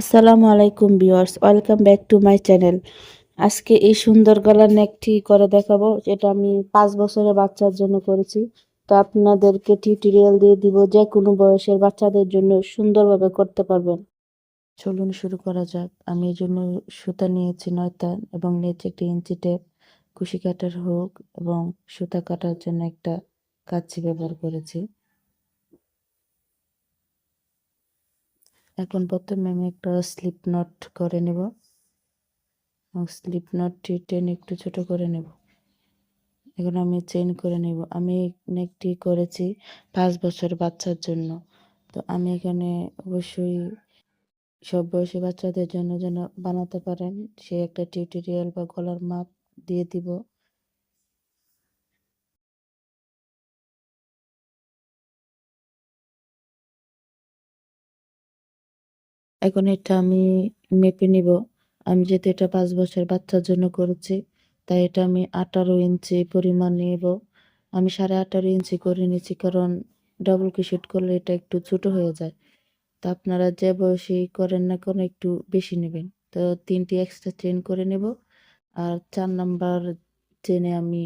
আসসালামু আলাইকুম viewers, welcome back to my channel. আজকে এই সুন্দর গলার নেকটি করে দেখাবো, যেটা আমি পাঁচ বছরের বাচ্চার জন্য করেছি। তো আপনাদেরকে টিউটোরিয়াল দিয়ে দিব, যে কোনো বয়সের বাচ্চাদের জন্য সুন্দরভাবে করতে পারবেন। চলুন শুরু করা যাক। আমি এই জন্য সুতা নিয়েছি নয়তা এবং নিয়েছি একটি ইঞ্চি টেপ কুশি কাটার হোক এবং সুতা কাটার জন্য একটা কাঁচি ব্যবহার করেছি। এখন প্রথমে আমি একটা স্লিপ নট করে নেব। স্লিপ নটটি টেনে একটু ছোট করে নেব। এখন আমি চেইন করে নেব। আমি নেকটি করেছি পাঁচ বছর বাচ্চার জন্য। তো আমি এখানে অবশ্যই সব বয়সী বাচ্চাদের জন্য যেন বানাতে পারেন, সে একটা টিউটোরিয়াল বা গলার মাপ দিয়ে দিব। এখন এটা আমি মেপে নিব। আমি যেহেতু এটা পাঁচ বছর বাচ্চার জন্য করেছি, তাই এটা আমি আঠারো ইঞ্চি পরিমাণ নেব। আমি সাড়ে আঠারো ইঞ্চি করে নিয়েছি, কারণ ডাবল কিশুট করলে এটা একটু ছোট হয়ে যায়। তা আপনারা যে বয়সী করেন না কেন একটু বেশি নেবেন। তো তিনটি এক্সট্রা চেন করে নেব, আর চার নাম্বার চেনে আমি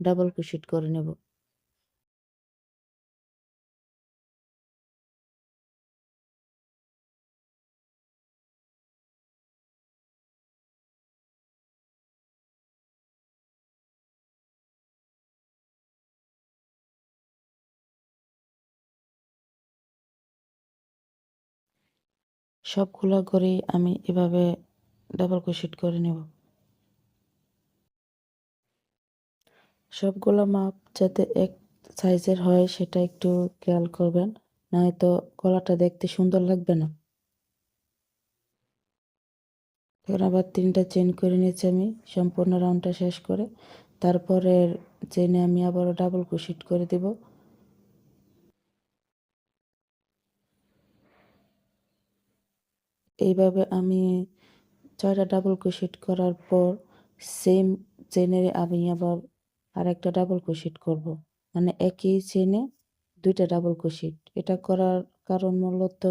ডাবল কুশিট করে নেব। সবগুলো করেই আমি এভাবে ডাবল ক্রোশেট করে নেব। সবগুলো মাপ যাতে এক সাইজের হয় সেটা একটু খেয়াল করবেন, নয়তো গলাটা দেখতে সুন্দর লাগবে না। এখন আবার তিনটা চেন করে নিয়েছি আমি, সম্পূর্ণ রাউন্ডটা শেষ করে, তারপরের চেনে আমি আবারও ডাবল ক্রোশেট করে দেব। এইভাবে আমি ছয়টা ডাবল ক্রোশেট করার পর সেম চেনের আমি আবার আর একটা ডাবল ক্রোশেট করব। মানে একই চেনে দুইটা ডাবল ক্রোশেট এটা করার কারণ মূলত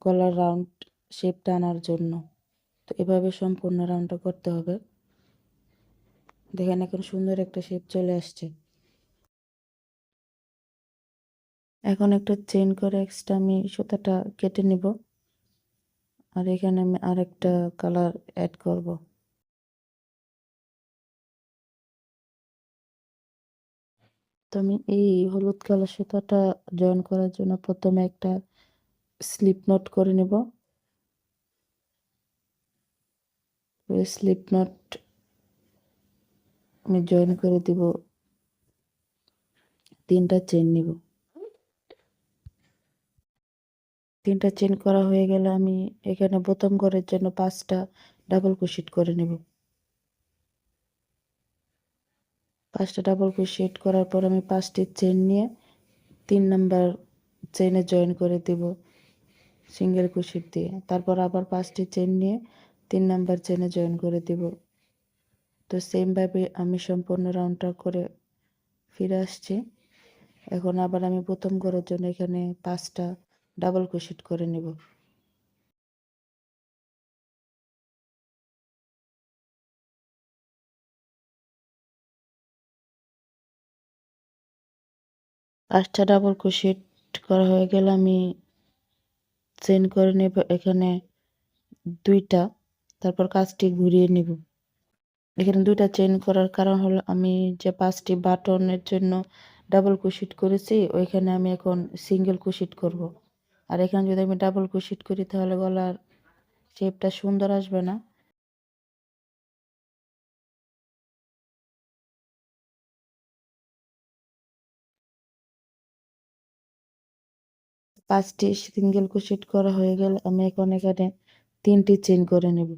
গলার রাউন্ড শেপটা আনার জন্য। তো এভাবে সম্পূর্ণ রাউন্ডটা করতে হবে। দেখেন এখন সুন্দর একটা শেপ চলে আসছে। এখন একটা চেন করে এক্সট্রা আমি সুতাটা কেটে নিব। আর এখানে আমি আরেকটা কালার অ্যাড করব। তো আমি এই হলুদ কালার সুতাটা জয়েন করার জন্য প্রথমে একটা স্লিপ নট করে নেব। স্লিপ নট আমি জয়েন করে দিব। তিনটা চেন নিব। তিনটা চেন করা হয়ে গেলে আমি এখানে বোতাম ঘরের জন্য পাঁচটা ডাবল কুশিট করে নেব। পাঁচটা ডাবল ক্রোশেট করার পর আমি পাঁচটি চেন নিয়ে তিন নাম্বার চেনে জয়েন করে দেব সিঙ্গেল কুশিট দিয়ে। তারপর আবার পাঁচটি চেন নিয়ে তিন নাম্বার চেনে জয়েন করে দেব। তো সেমভাবে আমি সম্পূর্ণ রাউন্ডটা করে ফিরে আসছি। এখন আবার আমি প্রথম করার জন্য এখানে পাঁচটা ডাবল ক্রোশেট করে নেব। পাঁচটা ডাবল ক্রোশেট করা হয়ে গেলে আমি চেন করে নেব এখানে দুইটা, তারপর কাজটি ঘুরিয়ে নিব। এখানে দুইটা চেন করার কারণ হলো আমি যে পাঁচটি বাটনের জন্য ডাবল ক্রোশেট করেছি, ওইখানে আমি এখন সিঙ্গেল ক্রোশেট করব। আর এখানে যদি আমি ডাবল কুশিট করি, তাহলে গলার শেপটা সুন্দর আসবে না। পাঁচটি সিঙ্গেল কুশিট করা হয়ে গেলে। আমি এখন এখানে তিনটি চেন করে নেব।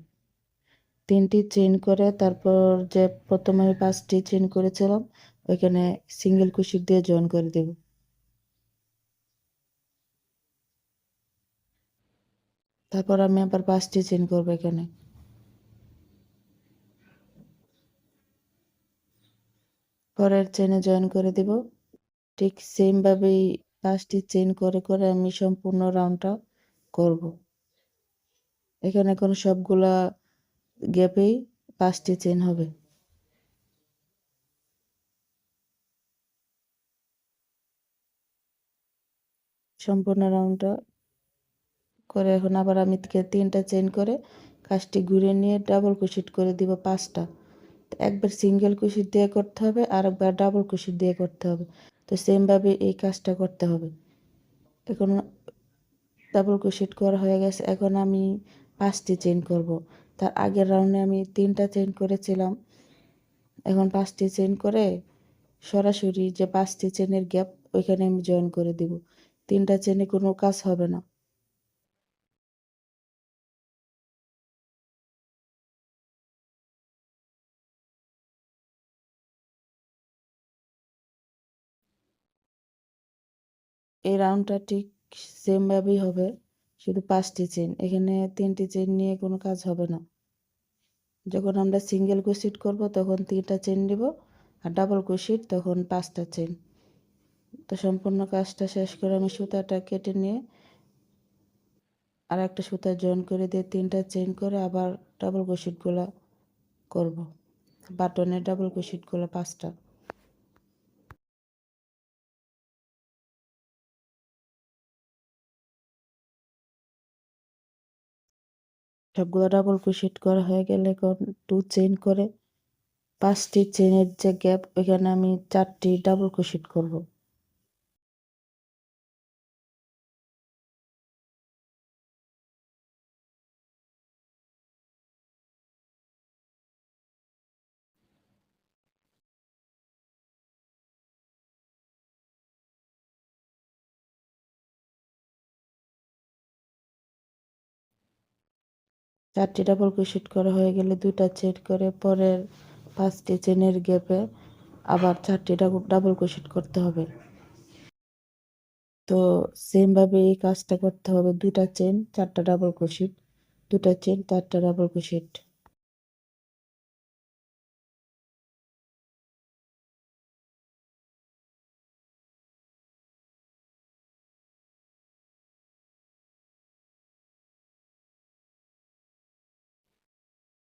তিনটি চেন করে তারপর যে প্রথমে পাঁচটি চেন করেছিলাম, ওইখানে সিঙ্গেল কুশিট দিয়ে জয়েন করে দেব। তারপর আমি আবার পাঁচটি চেন করব এখানে। পরের চেনে জয়েন করে দেব। ঠিক সেমভাবেই পাঁচটি চেন করে করে আমি সম্পূর্ণ রাউন্ডটা করব। এখানে এখন সবগুলা গ্যাপেই পাঁচটি চেন হবে। সম্পূর্ণ রাউন্ডটা করে, এখন আবার আমি তিনটা চেন করে কাজটি ঘুরে নিয়ে ডাবল কুশিট করে দিব পাঁচটা। তো একবার সিঙ্গেল কুশিট দিয়ে করতে হবে আর একবার ডাবল কুশিট দিয়ে করতে হবে। তো সেমভাবে এই কাজটা করতে হবে। এখন ডাবল কুশিট করা হয়ে গেছে, এখন আমি পাঁচটি চেন করব। তার আগের রাউন্ডে আমি তিনটা চেন করেছিলাম। এখন পাঁচটি চেন করে সরাসরি যে পাঁচটি চেনের গ্যাপ ওইখানে আমি জয়েন করে দিব। তিনটা চেনে কোনো কাজ হবে না। এই রাউন্ডটা ঠিক সেমভাবেই হবে। শুধু পাঁচটি চেন এখানে তিনটি চেন নিয়ে কোনো কাজ হবে না। যখন আমরা সিঙ্গেল কুশিট করব, তখন তিনটা চেন দিব আর ডাবল কুশিট তখন পাঁচটা চেন তো সম্পূর্ণ কাজটা শেষ করে আমি সুতাটা কেটে নিয়ে আর একটা সুতা জয়েন করে দিয়ে তিনটা চেন করে আবার ডাবল কুশিটগুলো করব। বাটনের ডাবল কুশিটগুলো পাঁচটা। সবগুলো ডাবল ক্রোশেট করা হয়ে গেলে এখন টু চেইন করে পাঁচটি চেনের যে গ্যাপ ওইখানে আমি চারটি ডাবল ক্রোশেট করব। চারটি ডাবল ক্রোশেট করা হয়ে গেলে দুটা চেট করে পরের পাঁচটি চেনের গ্যাপে আবার চারটি ডাবল ক্রোশেট করতে হবে। তো সেমভাবে এই কাজটা করতে হবে দুটা চেন চারটা ডাবল ক্রোশেট দুটা চেন চারটা ডাবল ক্রোশেট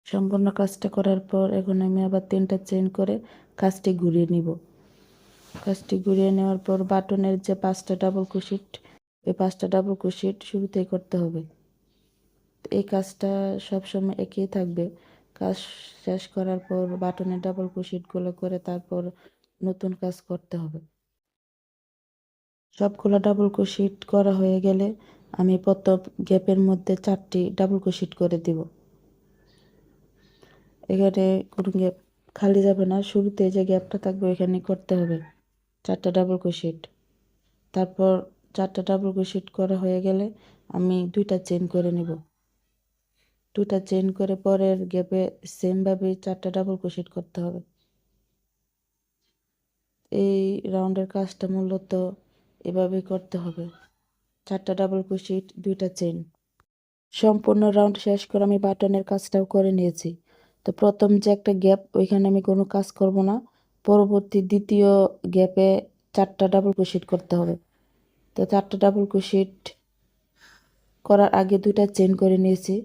সম্পূর্ণ কাজটা করার পর এখন আমি আবার তিনটা চেন করে কাজটি ঘুরিয়ে নিব। কাজটি ঘুরিয়ে নেওয়ার পর বাটনের যে পাঁচটা ডাবল কুশিট ওই পাঁচটা ডাবল কুশিট শুরুতেই করতে হবে। এই কাজটা সবসময় একই থাকবে। কাজ শেষ করার পর বাটনের ডাবল কুশিটগুলো করে তারপর নতুন কাজ করতে হবে। সবগুলো ডাবল কুশিট করা হয়ে গেলে আমি প্রথম গ্যাপের মধ্যে চারটি ডাবল কুশিট করে দিব। এখানে কোনো গ্যাপ খালি যাবে না, শুরুতে যে গ্যাপটা থাকবে এখানে করতে হবে। চারটা ডাবল ক্রোশেট তারপর চারটা ডাবল ক্রোশেট করা হয়ে গেলে আমি দুইটা চেন করে নেব। দুটা চেন করে পরের গ্যাপে সেমভাবে চারটা ডাবল ক্রোশেট করতে হবে। এই রাউন্ডের কাজটা মূলত এভাবেই করতে হবে। চারটা ডাবল ক্রোশেট দুইটা চেন সম্পূর্ণ রাউন্ড শেষ করে আমি বাটনের কাজটাও করে নিয়েছি। তো প্রথম যে একটা গ্যাপ, ওইখানে আমি কোনো কাজ করব না। পরবর্তী দ্বিতীয় গ্যাপে চারটা ডাবল ক্রোশেট করতে হবে। তো চারটা ডাবল ক্রোশেট করার আগে দুইটা চেন করে নিয়েছি।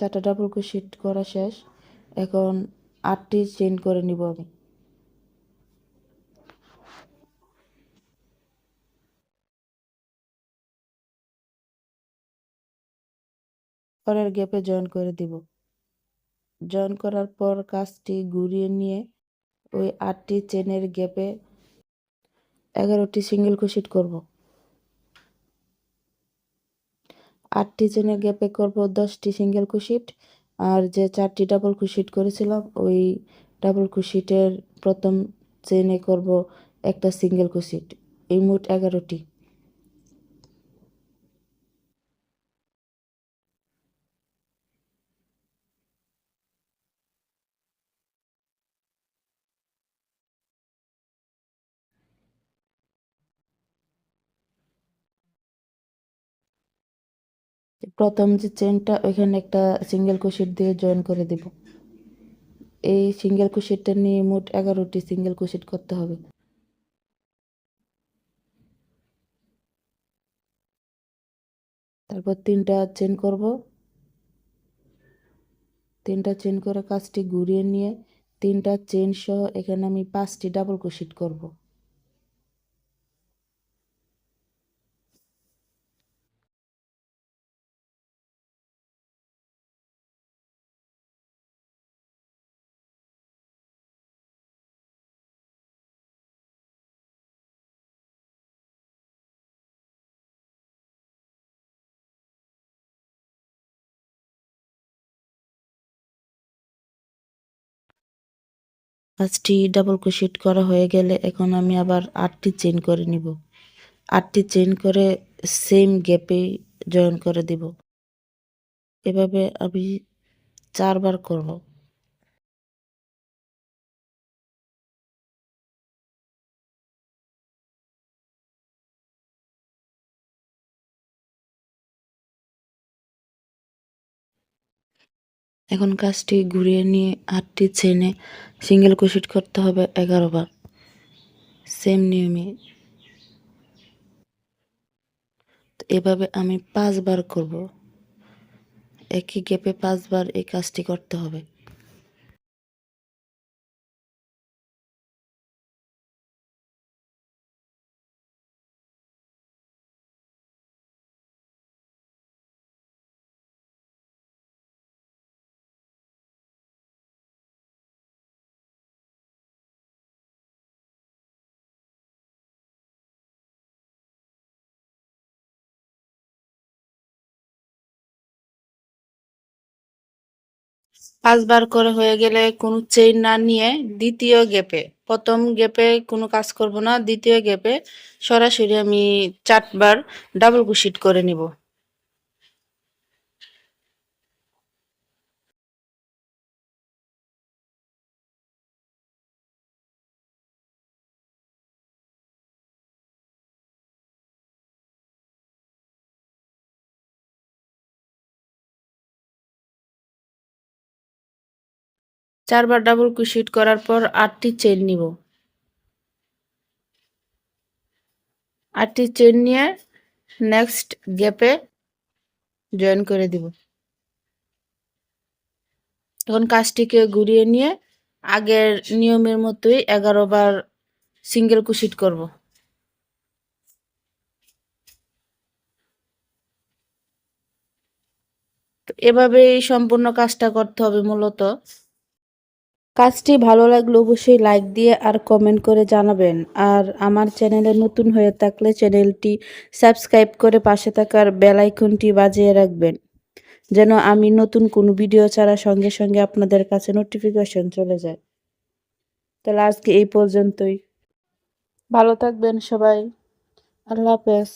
চারটা ডাবল ক্রোশেট করা শেষ। এখন আটটি চেন করে নিব আমি। পরের গ্যাপে জয়েন করে দিব। জয়েন করার পর কাজটি ঘুরিয়ে নিয়ে ওই আটটি চেনের গ্যাপে এগারোটি সিঙ্গেল ক্রোশেট করব। আটটি চেনের গ্যাপে করব দশটি সিঙ্গেল ক্রোশেট আর যে চারটি ডাবল কুশিট করেছিলাম, ওই ডাবল কুশিটের প্রথম চেনে করব একটা সিঙ্গেল কুশিট এই মোট এগারোটি। প্রথম যে চেনটা, ওইখানে একটা সিঙ্গেল কুশিট দিয়ে জয়েন করে দিব। এই সিঙ্গেল কুশিটটা নিয়ে মোট এগারোটি সিঙ্গেল কুশিট করতে হবে। তারপর তিনটা চেন করব। তিনটা চেন করে কাজটি ঘুরিয়ে নিয়ে তিনটা চেন সহ এখানে আমি পাঁচটি ডাবল কুশিট করব। পাঁচটি ডাবল ক্রোশেট করা হয়ে গেলে এখন আমি আবার আটটি চেন করে নিব। আটটি চেন করে সেম গ্যাপে জয়েন করে দিব। এভাবে আমি চারবার করব। এখন কাজটি ঘুরিয়ে নিয়ে আটটি চেনে সিঙ্গেল ক্রোশেট করতে হবে এগারো বার সেম নিয়মে। এভাবে আমি পাঁচবার করব। একই গ্যাপে পাঁচবার এই কাজটি করতে হবে। পাঁচবার করে হয়ে গেলে কোনো চেইন না নিয়ে দ্বিতীয় গ্যাপে প্রথম গ্যাপে কোনো কাজ করব না, দ্বিতীয় গেপে সরাসরি আমি চারবার ডাবল কুশিট করে নিব। চারবার ডাবল কুশিট করার পর আটটি চেন নিব। আটটি চেন নিয়ে নেক্সট গ্যাপে জয়েন করে দিব। তখন কাজটিকে ঘুরিয়ে নিয়ে আগের নিয়মের মতোই এগারো বার সিঙ্গেল কুশিট করব। এভাবেই সম্পূর্ণ কাজটা করতে হবে মূলত। কাজটি ভালো লাগলে অবশ্যই লাইক দিয়ে আর কমেন্ট করে জানাবেন। আর আমার চ্যানেলে নতুন হয়ে থাকলে চ্যানেলটি সাবস্ক্রাইব করে পাশে থাকার বেল আইকনটি বাজিয়ে রাখবেন, যেন আমি নতুন কোনো ভিডিও ছাড়া সঙ্গে সঙ্গে আপনাদের কাছে নোটিফিকেশন চলে যায়। তাহলে আজকে এই পর্যন্তই। ভালো থাকবেন সবাই। আল্লাহ হাফেজ।